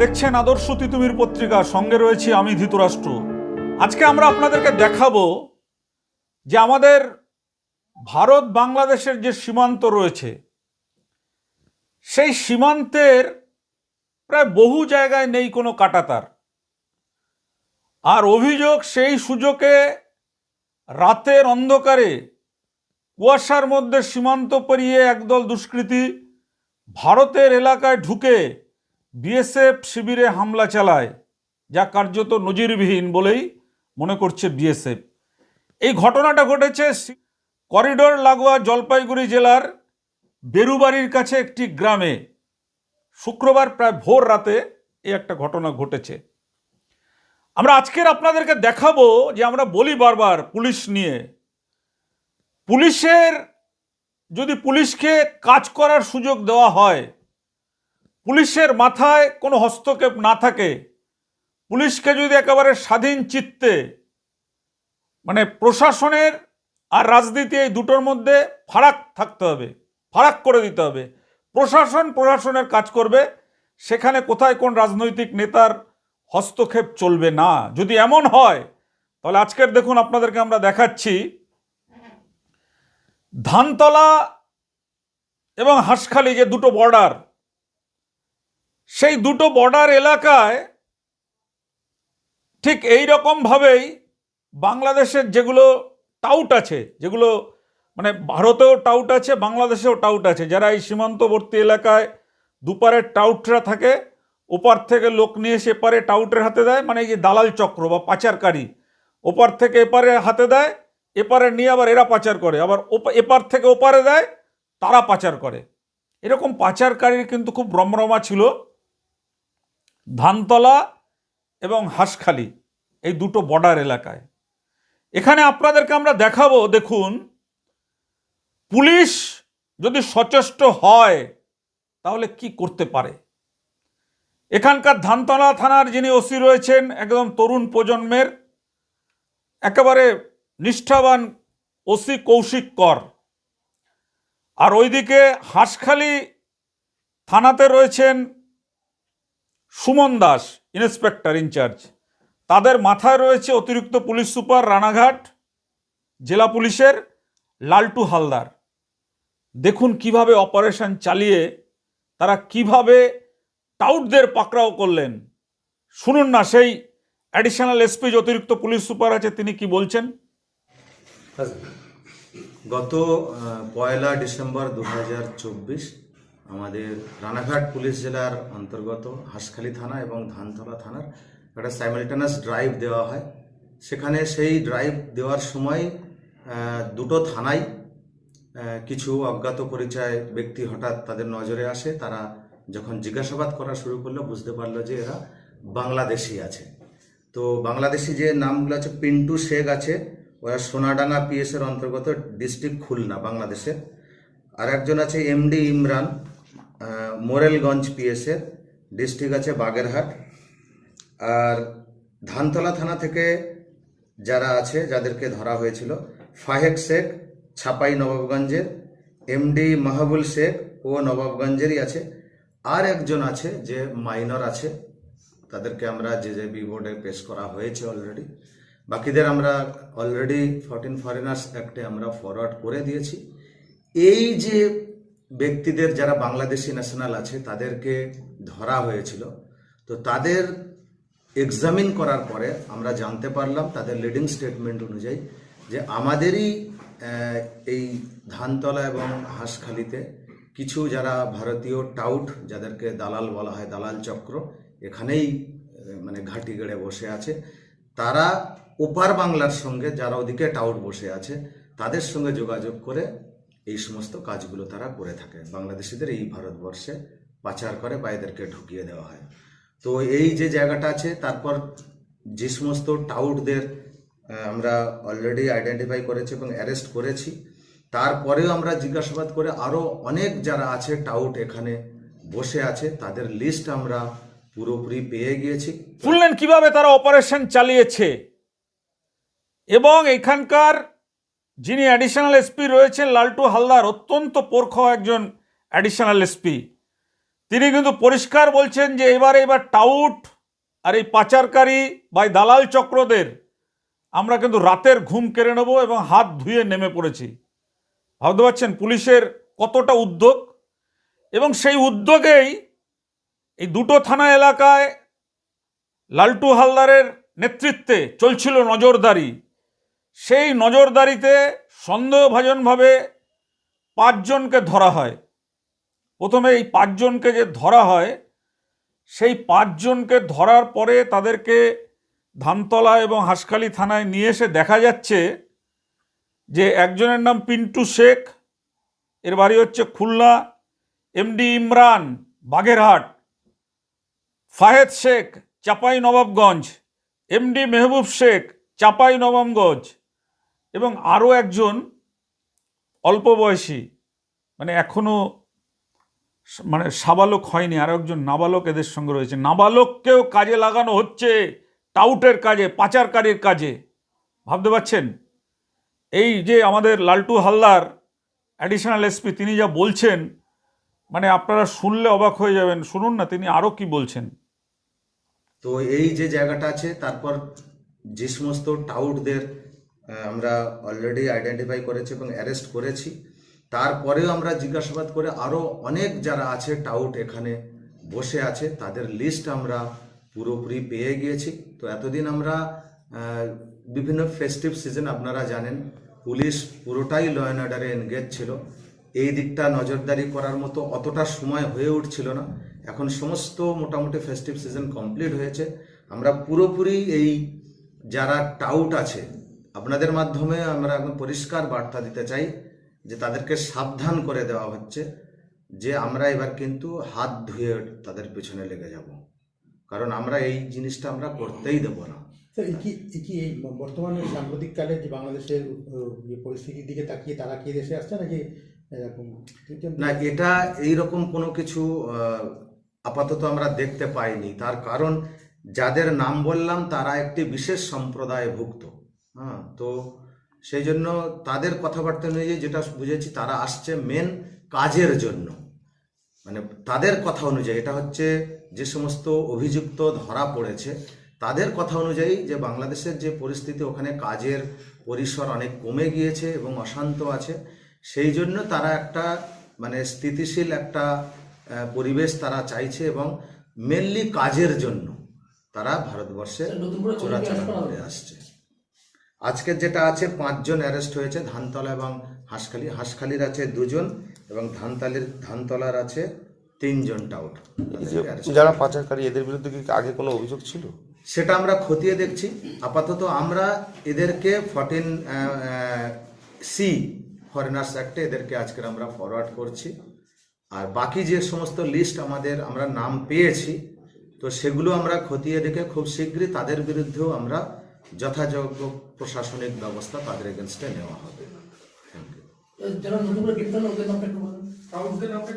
দেখছেন আদর্শ তিতুমির পত্রিকা, সঙ্গে রয়েছি আমি ধৃতরাষ্ট্র। আজকে আমরা আপনাদেরকে দেখাবো যে আমাদের ভারত বাংলাদেশের যে সীমান্ত রয়েছে, সেই সীমান্তের প্রায় বহু জায়গায় নেই কোনো কাটাতার। আর অভিযোগ সেই সুযোগে রাতের অন্ধকারে কুয়াশার মধ্যে সীমান্ত পেরিয়ে একদল দুষ্কৃতী ভারতের এলাকায় ঢুকে বিএসএফ শিবিরে হামলা চালায়, যা কার্যত নজিরবিহীন বলেই মনে করছে বিএসএফ এই ঘটনাটা ঘটেছে করিডোর লাগোয়া জলপাইগুড়ি জেলার বেরুবাড়ির কাছে একটি গ্রামে। শুক্রবার প্রায় ভোর রাতে এই একটা ঘটনা ঘটেছে। আমরা আজকের আপনাদেরকে দেখাবো যে আমরা বলি বারবার পুলিশ নিয়ে। পুলিশের, যদি পুলিশকে কাজ করার সুযোগ দেওয়া হয় পুলিশের মাথায় কোনো হস্তক্ষেপ না থাকে, পুলিশকে যদি একেবারে স্বাধীন চিত্তে মানে প্রশাসনের আর রাজনীতি এই দুটোর মধ্যে ফারাক থাকতে হবে, ফারাক করে দিতে হবে। প্রশাসন প্রশাসনের কাজ করবে, সেখানে কোথায় কোন রাজনৈতিক নেতার হস্তক্ষেপ চলবে না। যদি এমন হয়, তাহলে আজকের দেখুন আপনাদেরকে আমরা দেখাচ্ছি, ধানতলা এবং হাঁসখালি যে দুটো বর্ডার সেই দুটো বর্ডার এলাকায় ঠিক এই রকমভাবেই বাংলাদেশের যেগুলো টাউট আছে, যেগুলো মানে ভারতেও টাউট আছে, বাংলাদেশেও টাউট আছে। যারা এই সীমান্তবর্তী এলাকায় দুপারের টাউটরা থাকে, ওপার থেকে লোক নিয়ে এসে এপারে টাউটের হাতে দেয় মানে এই যে দালাল চক্র বা পাচারকারী, ওপার থেকে এপারে হাতে দেয়, এপারে নিয়ে আবার এরা পাচার করে, আবার এপার থেকে ওপারে দেয়, তারা পাচার করে। এরকম পাচারকারীর কিন্তু খুব রমরমা ছিল। ধানতলা এবং হাঁসখালি, এই দুটো বর্ডার এলাকায়। এখানে আপনাদেরকে আমরা দেখাবো, দেখুন, পুলিশ যদি সচেষ্ট হয়, তাহলে কি করতে পারে? এখানকার ধানতলা থানার যিনি ওসি রয়েছেন, একদম তরুণ প্রজন্মের, একেবারে নিষ্ঠাবান ওসি কৌশিক কর। আর ওইদিকে হাঁসখালি থানাতে রয়েছেন সুমন দাস, ইন্সপেক্টর ইনচার্জ তাদের মাথায় রয়েছে অতিরিক্ত পুলিশ সুপার রানাঘাট, জেলা পুলিশের লালটু হালদার। দেখুন কীভাবে অপারেশন চালিয়ে তারা কীভাবে টাউটদের পাকড়াও করলেন। শুনুন না, সেই অ্যাডিশনাল এসপি অতিরিক্ত পুলিশ সুপার আছে, তিনি কি বলছেন? গত পয়লা ডিসেম্বর দু হাজার চব্বিশ আমাদের রানাঘাট পুলিশ জেলার অন্তর্গত হাঁসখালি থানা এবং ধানতলা থানার একটা সাইমালটেনাস ড্রাইভ দেওয়া হয়। সেখানে সেই ড্রাইভ দেওয়ার সময় দুটো থানায় কিছু অজ্ঞাত পরিচয় ব্যক্তি হঠাৎ তাদের নজরে আসে। তারা যখন জিজ্ঞাসাবাদ করা শুরু করল, বুঝতে পারল যে এরা বাংলাদেশি আছে। তো বাংলাদেশি যে নামগুলো আছে, পিন্টু শেখ আছে, ওরা সোনাডাঙ্গা পিএস এর অন্তর্গত ডিস্ট্রিক্ট খুলনা, বাংলাদেশের। আর একজন আছে এমডি ইমরান। মোরেলগঞ্জ পিএস এর ডিস্ট্রিক্ট আছে বাগেরহাট। আর ধানতলা থানা থেকে যারা আছে, যাদেরকে ধরা হয়েছিল, ফাহেক শেখ, ছাপাই নবাবগঞ্জের, এমডি মাহবুল শেখ ও নবাবগঞ্জেরই আছে। আর একজন আছে যে মাইনর আছে, তাদেরকে আমরা যে যে বি বোর্ডে পেশ করা হয়েছে অলরেডি বাকিদের আমরা অলরেডি ফরটিন ফরেনার্স অ্যাক্টে আমরা ফরওয়ার্ড করে দিয়েছি। এই যে ব্যক্তিদের যারা বাংলাদেশি ন্যাশনাল আছে, তাদেরকে ধরা হয়েছিল। তো তাদের এক্সামিন করার পরে আমরা জানতে পারলাম, তাদের লিডিং স্টেটমেন্ট অনুযায়ী যে আমাদেরই এই ধানতলা এবং হাঁসখালিতে কিছু যারা ভারতীয় টাউট যাদেরকে দালাল বলা হয়, দালাল চক্র, এখানেই মানে ঘাঁটি গেড়ে বসে আছে। তারা ওপার বাংলার সঙ্গে, যারা ওদিকে টাউট বসে আছে, তাদের সঙ্গে যোগাযোগ করে এই সমস্ত কাজগুলো তারা করে থাকে বাংলাদেশিদের এই ভারতবর্ষে পাচার করে বা এদেরকে ঢুকিয়ে দেওয়া হয়। তো এই যে জায়গাটা আছে, তারপর যে সমস্ত টাউটদের আমরা অলরেডি আইডেন্টিফাই করেছি এবং অ্যারেস্ট করেছি, তারপরেও আমরা জিজ্ঞাসাবাদ করে আরও অনেক যারা আছে টাউট এখানে বসে আছে, তাদের লিস্ট আমরা পুরোপুরি পেয়ে গিয়েছি। শুনলেন কীভাবে তারা অপারেশন চালিয়েছে? এবং এখানকার যিনি অ্যাডিশনাল এসপি রয়েছেন, লালটু হালদার, অত্যন্ত পোরখ একজন অ্যাডিশনাল এসপি তিনি কিন্তু পরিষ্কার বলছেন যে এবার এবার টাউট আর এই পাচারকারী বা দালাল চক্রদের আমরা কিন্তু রাতের ঘুম কেড়ে নেব এবং হাত ধুয়ে নেমে পড়েছি। ভাবতে পারছেন পুলিশের কতটা উদ্যোগ? এবং সেই উদ্যোগেই এই দুটো থানা এলাকায় লালটু হালদারের নেতৃত্বে চলছিল নজরদারি। সেই নজরদারিতে সন্দেহভাজনভাবে পাঁচজনকে ধরা হয়। প্রথমে এই পাঁচজনকে যে ধরা হয়, সেই পাঁচজনকে ধরার পরে তাদেরকে ধানতলা এবং হাসখালি থানায় নিয়ে এসে দেখা যাচ্ছে যে একজনের নাম পিন্টু শেখ, এর বাড়ি হচ্ছে খুলনা এমডি ইমরান, বাগেরহাট, ফাহেদ শেখ, চাপাই নবাবগঞ্জ এমডি মেহবুব শেখ, চাপাই নবাবগঞ্জ। এবং আরও একজন অল্প বয়সী মানে এখনও মানে সাবালক হয়নি, আরও একজন নাবালক এদের সঙ্গে রয়েছে। নাবালককেও কাজে লাগানো হচ্ছে, টাউটের কাজে, পাচারকারীর কাজে। ভাবতে পারছেন? এই যে আমাদের লালটু হালদার অ্যাডিশনাল এসপি তিনি যা বলছেন মানে আপনারা শুনলে অবাক হয়ে যাবেন। শুনুন না, তিনি আরও কি বলছেন। তো এই যে জায়গাটা আছে, তারপর যে সমস্ত টাউটদের আমরা অলরেডি আইডেন্টিফাই করেছি এবং অ্যারেস্ট করেছি। তারপরেও আমরা জিজ্ঞাসাবাদ করে আরও অনেক যারা আছে টাউট এখানে বসে আছে, তাদের লিস্ট আমরা পুরোপুরি পেয়ে গিয়েছি। তো এতদিন আমরা বিভিন্ন ফেস্টিভ সিজন আপনারা জানেন, পুলিশ পুরোটাই ল অ্যান্ড অর্ডারে এনগেজ ছিল। এই দিকটা নজরদারি করার মতো অতটা সময় হয়ে উঠছিল না। এখন সমস্ত মোটামুটি ফেস্টিভ সিজন কমপ্লিট হয়েছে। আমরা পুরোপুরি এই যারা টাউট আছে আপনাদের মাধ্যমে আমরা এখন পরিষ্কার বার্তা দিতে চাই যে তাদেরকে সাবধান করে দেওয়া হচ্ছে যে আমরা এবার কিন্তু হাত ধুয়ে তাদের পিছনে লেগে যাব। কারণ আমরা এই জিনিসটা আমরা করতেই দেব না। কি এই বর্তমানে সাম্প্রতিককালে যে বাংলাদেশের যে পরিস্থিতির দিকে তাকিয়ে তারা কি দেশে আসছে নাকি এরকম? না এটা এইরকম কোনো কিছু আপাতত আমরা দেখতে পাইনি। তার কারণ যাদের নাম বললাম তারা একটি বিশেষ সম্প্রদায় ভুক্ত হ্যাঁ তো সেই জন্য তাদের কথাবার্তা অনুযায়ী যেটা বুঝেছি তারা আসছে মেন কাজের জন্য। মানে তাদের কথা অনুযায়ী এটা হচ্ছে যে সমস্ত অভিযুক্ত ধরা পড়েছে তাদের কথা অনুযায়ী যে বাংলাদেশের যে পরিস্থিতি ওখানে কাজের পরিসর অনেক কমে গিয়েছে এবং অশান্ত আছে সেই জন্য তারা একটা মানে স্থিতিশীল একটা পরিবেশ তারা চাইছে এবং মেনলি কাজের জন্য তারা ভারতবর্ষে চোরাচালান করে আসছে। আজকের যেটা আছে পাঁচজন অ্যারেস্ট হয়েছে ধানতলা এবং হাঁসখালি। হাঁসখালির আছে দুজন এবং ধানতালির ধানতলার আছে তিনজন টাউট যারা পাচারকারী এদের বিরুদ্ধে কি আগে কোনো অভিযোগ ছিল? সেটা আমরা খতিয়ে দেখছি। আপাতত আমরা এদেরকে ফর্টিন সি ফরেনার্স অ্যাক্টে এদেরকে আজকের আমরা ফরওয়ার্ড করছি। আর বাকি যে সমস্ত লিস্ট আমাদের আমরা নাম পেয়েছি তো সেগুলো আমরা খতিয়ে দেখে খুব শীঘ্রই তাদের বিরুদ্ধেও আমরা যথাযোগ্য প্রশাসনিক ব্যবস্থা তাদের এগেনস্টে নেওয়া হবে।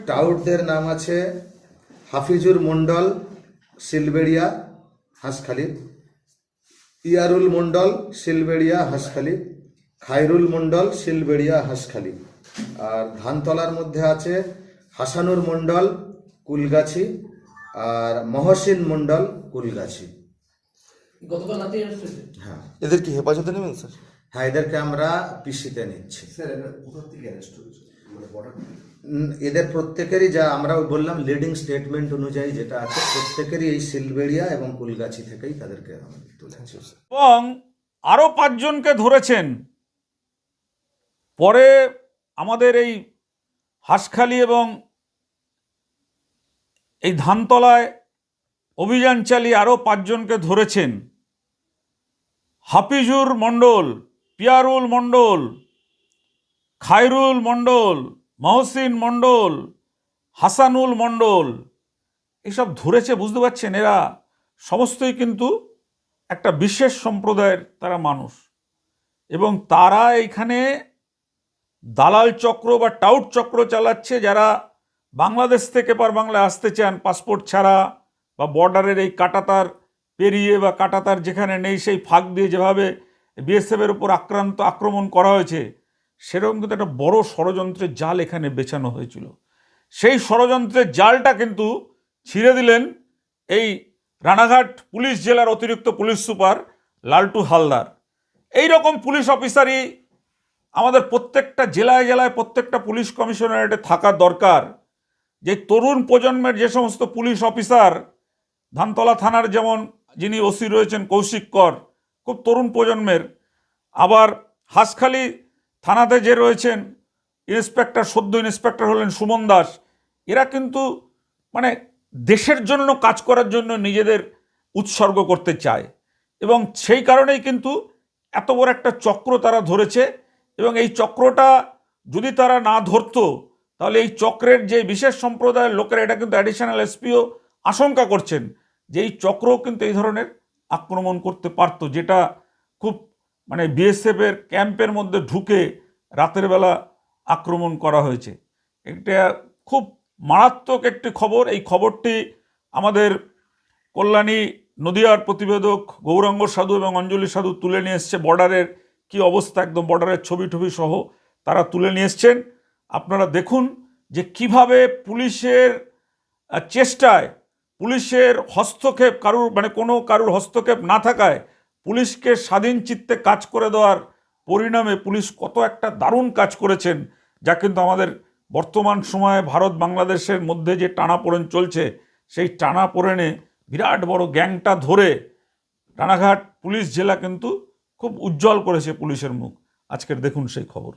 টাউটদের নাম আছে হাফিজুর মন্ডল সিলবেড়িয়া হাঁসখালি। ইয়ারুল মন্ডল সিলবেড়িয়া হাঁসখালি। খায়রুল মন্ডল সিলবেড়িয়া হাঁসখালি। আর ধানতলার মধ্যে আছে হাসানুর মন্ডল কুলগাছি। আর মহসিন মন্ডল কুলগাছি। গতকাল রাতে আসছে হ্যাঁ। এদের কি হেফাজতে নেবেন স্যার? হ্যাঁ এদেরকে আমরা পিসিতে নিচ্ছি। উম, এদের প্রত্যেকেরই যা আমরা বললাম লিডিং স্টেটমেন্ট অনুযায়ী যেটা আছে প্রত্যেকেরই এই সিলবেড়িয়া এবং কুলগাছি থেকেই তাদেরকে আমাদের এবং আরও পাঁচজনকে ধরেছেন। পরে আমাদের এই হাঁসখালি এবং এই ধানতলায় অভিযান চালিয়ে আরও পাঁচজনকে ধরেছেন। হাফিজুর মণ্ডল, পিয়ারুল মণ্ডল, খায়রুল মণ্ডল, মহসিন মণ্ডল, হাসানুল মণ্ডল। এসব ধরেছে, বুঝতে পারছেন? এরা সমস্তই কিন্তু একটা বিশেষ সম্প্রদায়ের তারা মানুষ। এবং তারা এখানে দালাল চক্র বা টাউট চক্র চালাচ্ছে, যারা বাংলাদেশ থেকে পার বাংলায় আসতে চান, পাসপোর্ট ছাড়া। বা বর্ডারের এই কাটাতার পেরিয়ে বা কাটাতার যেখানে নেই সেই ফাঁক দিয়ে যেভাবে বিএসএফের উপর আক্রান্ত আক্রমণ করা হয়েছে, সেরকম কিন্তু একটা বড় ষড়যন্ত্রের জাল এখানে বেছানো হয়েছিল। সেই ষড়যন্ত্রের জালটা কিন্তু ছিঁড়ে দিলেন এই রানাঘাট পুলিশ জেলার অতিরিক্ত পুলিশ সুপার লালটু হালদার। এই রকম পুলিশ অফিসারই আমাদের প্রত্যেকটা জেলায় জেলায় প্রত্যেকটা পুলিশ কমিশনারেটে থাকা দরকার। যে তরুণ প্রজন্মের যে সমস্ত পুলিশ অফিসার ধানতলা থানার যেমন যিনি ওসি রয়েছেন কৌশিক কর, খুব তরুণ প্রজন্মের, আবার হাসখালি থানাতে যে রয়েছেন ইন্সপেক্টর, সদ্য ইন্সপেক্টর হলেন সুমন দাস, এরা কিন্তু মানে দেশের জন্য কাজ করার জন্য নিজেদের উৎসর্গ করতে চায়। এবং সেই কারণেই কিন্তু এত বড় একটা চক্র তারা ধরেছে এবং এই চক্রটা যদি তারা না ধরতো, তাহলে এই চক্রের যে বিশেষ সম্প্রদায়ের লোকেরা, এটা কিন্তু অ্যাডিশনাল এসপিও আশঙ্কা করছেন যে এই চক্রও কিন্তু এই ধরনের আক্রমণ করতে পারতো, যেটা খুব মানে বিএসএফের ক্যাম্পের মধ্যে ঢুকে রাতের বেলা আক্রমণ করা হয়েছে। এটা খুব মারাত্মক একটি খবর। এই খবরটি আমাদের কল্যাণী নদিয়ার প্রতিবেদক গৌরাঙ্গ সাধু এবং অঞ্জলি সাধু তুলে নিয়ে এসছে। বর্ডারের কি অবস্থা, একদম বর্ডারের ছবি টবি সহ তারা তুলে নিয়ে এসছেন। আপনারা দেখুন যে কীভাবে পুলিশের চেষ্টায় পুলিশের হস্তক্ষেপ কারুর মানে কোনো কারুর হস্তক্ষেপ না থাকায় পুলিশকে স্বাধীন চিত্তে কাজ করে দেওয়ার পরিণামে পুলিশ কত একটা দারুণ কাজ করেছেন, যা কিন্তু আমাদের বর্তমান সময়ে ভারত বাংলাদেশের মধ্যে যে টানাপোড়েন চলছে, সেই টানাপোড়েনে বিরাট বড় গ্যাংটা ধরে রানাঘাট পুলিশ জেলা কিন্তু খুব উজ্জ্বল করেছে পুলিশের মুখ। আজকের দেখুন সেই খবর।